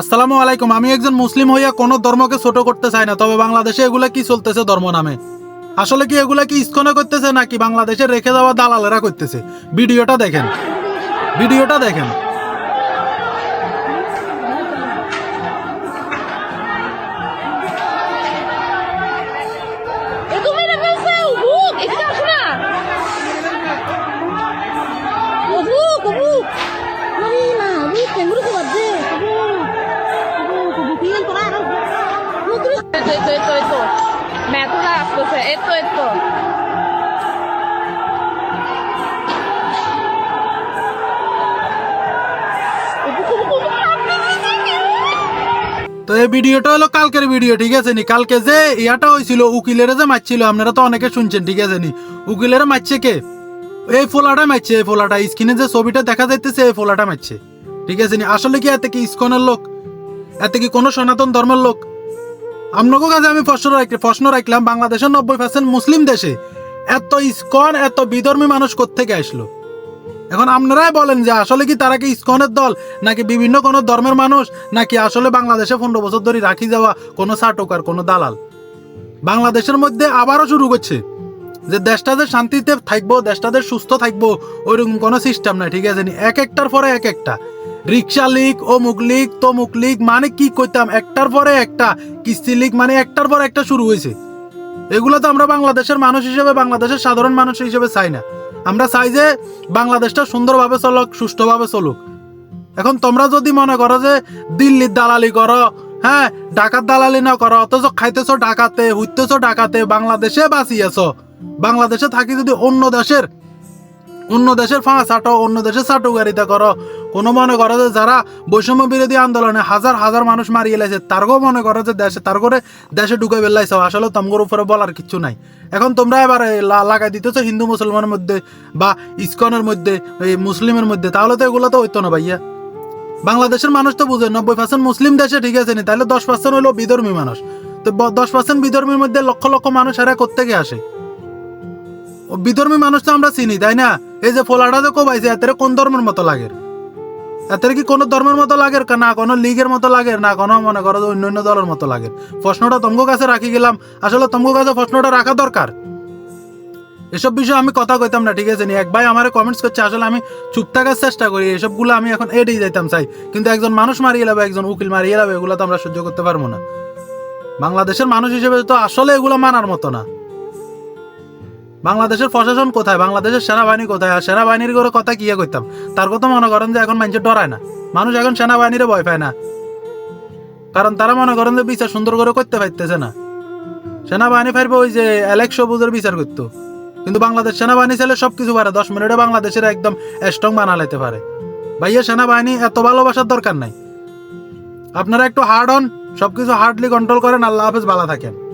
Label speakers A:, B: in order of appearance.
A: আসসালামু আলাইকুম। আমি একজন মুসলিম হইয়া কোনো ধর্মকে ছোট করতে চাই না, তবে বাংলাদেশে এগুলা কি চলতেছে ধর্ম নামে? আসলে কি এগুলা কি ইস্কনে করতেছে নাকি বাংলাদেশে রেখে যাওয়া দালালেরা করতেছে? ভিডিওটা দেখেন। ভিডিওটা দেখেন। তো এই ভিডিওটা হলো কালকের ভিডিও, ঠিক আছে নি? কালকে যে ইয়াটা হয়েছিল, উকিলের যে মারছিল, আপনারা তো অনেকে শুনছেন, ঠিক আছে নি? উকিলের মারছে কে? এই ফোলাটা মারছে, এই ফোলাটা। স্ক্রিনে যে ছবিটা দেখা যাইতেছে, এই ফোলাটা মারছে। ঠিক আছে নি? আসলে কি এতে কি ইস্কনের লোক? এতে কি কোনো সনাতন ধর্মের লোক? আপনাকে কাছে আমি প্রশ্ন প্রশ্ন রাখলাম, বাংলাদেশের নব্বই পার্সেন্ট মুসলিম দেশে এত ইস্কন, এত বিধর্মী মানুষ কোত্থেকে আসলো? এখন আপনারাই বলেন যে আসলে কি তারা কি ইস্কনের দল, নাকি বিভিন্ন কোনো ধর্মের মানুষ, নাকি আসলে বাংলাদেশে পনেরো বছর ধরে রাখি যাওয়া কোনো সাটকার কোনো দালাল? বাংলাদেশের মধ্যে আবারও শুরু করছে যে দেশটা যে শান্তিতে থাকব, দেশটা যে সুস্থ থাকব, ওইরকম কোনো সিস্টেম নাই, ঠিক আছে? এক একটার পরে এক একটা। রিক্সা লিগ মুখ লিগ তো মুখ লিগ মানে কি করতাম একটার পরে একটা, কিস্তি লিগ মানে একটার পর একটা শুরু হয়েছে এগুলো তো আমরা বাংলাদেশের মানুষ হিসেবে, বাংলাদেশের সাধারণ মানুষ হিসেবে চাই না। আমরা চাই যে বাংলাদেশটা সুন্দরভাবে চলুক, সুষ্ঠুভাবে চলুক। এখন তোমরা যদি মনে করো যে দিল্লির দালালি করো হ্যাঁ ঢাকার দালালি না করো, অথচ খাইতেছো ঢাকাতে, হুইতেছো ঢাকাতে, বাংলাদেশে বাঁচিয়েছো। বাংলাদেশে থাকি যদি অন্য দেশের অন্য দেশের ফাঁকা ছাটো, অন্য দেশের চাটুকারিতা করো। কোনো মনে করো যে যারা বৈষম্য বিরোধী আন্দোলনে হাজার হাজার মানুষ মারিয়ে লাইছে তারকেও মনে করো যে দেশে তার করে দেশে ঢুকে বেলাইছ আসলে তোমার উপরে বলার কিচ্ছু নাই। এখন তোমরা এবার লাগাই দিতেছো হিন্দু, মুসলমানের মধ্যে বা ইসকনের মধ্যে মুসলিমের মধ্যে। তাহলে তো এগুলো তো হইতো না ভাইয়া। বাংলাদেশের মানুষ তো বুঝে, নব্বই পার্সেন্ট মুসলিম দেশে ঠিক আছে নি, তাহলে দশ পার্সেন্ট হলো বিধর্মী মানুষ। তো দশ পার্সেন্ট বিধর্মীর মধ্যে লক্ষ লক্ষ মানুষ এরা কোথেকে আসে? বিধর্মী মানুষ তো আমরা চিনি, তাই না? এই যে ফোলাটা যে কোবাইছে এতে কোন ধর্মের মতো লাগে এতে কি কোনো ধর্মের মতো লাগে না কোনো লীগের মতো লাগে না কোনো, মনে করো অন্য অন্য দলের মতো লাগে প্রশ্নটা তমগো কাছে রাখি গেলাম। আসলে তমগো কাছে প্রশ্নটা রাখা দরকার। এসব বিষয়ে আমি কথা কইতাম না, ঠিক আছে? নি, এক ভাই আমার কমেন্টস করছে, আসলে আমি চুপ থাকার চেষ্টা করি, এসবগুলো আমি এখন এড়িয়ে যাইতাম, চাই। কিন্তু একজন মানুষ মারিয়ে যাবে একজন উকিল মারিয়ে যাবে এগুলো তো আমরা সহ্য করতে পারব না। বাংলাদেশের মানুষ হিসেবে তো আসলে এগুলো মানার মতো না। বাংলাদেশের প্রশাসন কোথায়? বাংলাদেশের সেনাবাহিনী কোথায়? আর সেনাবাহিনীর করে কথা কি করতাম তার কথা মনে করেন যে এখন মানুষের ডরায় না। মানুষ এখন সেনাবাহিনীরে ভয় পায় না। কারণ তারা মনে করেন যে বিচার সুন্দর করে করতে পারতেছে না। সেনাবাহিনী ফাইরবে ওই যে অ্যালেক্স সবুজের বিচার করতো। কিন্তু বাংলাদেশ সেনাবাহিনী ছেলে সব কিছু পারে। দশ মিনিটে বাংলাদেশের একদম স্ট্রং বানা বানালাইতে পারে। ভাইয়া, সেনাবাহিনী এত ভালোবাসার দরকার নাই। আপনারা একটু হার্ড হন, সবকিছু হার্ডলি কন্ট্রোল করেন। আল্লাহ হাফেজ, ভালো থাকেন।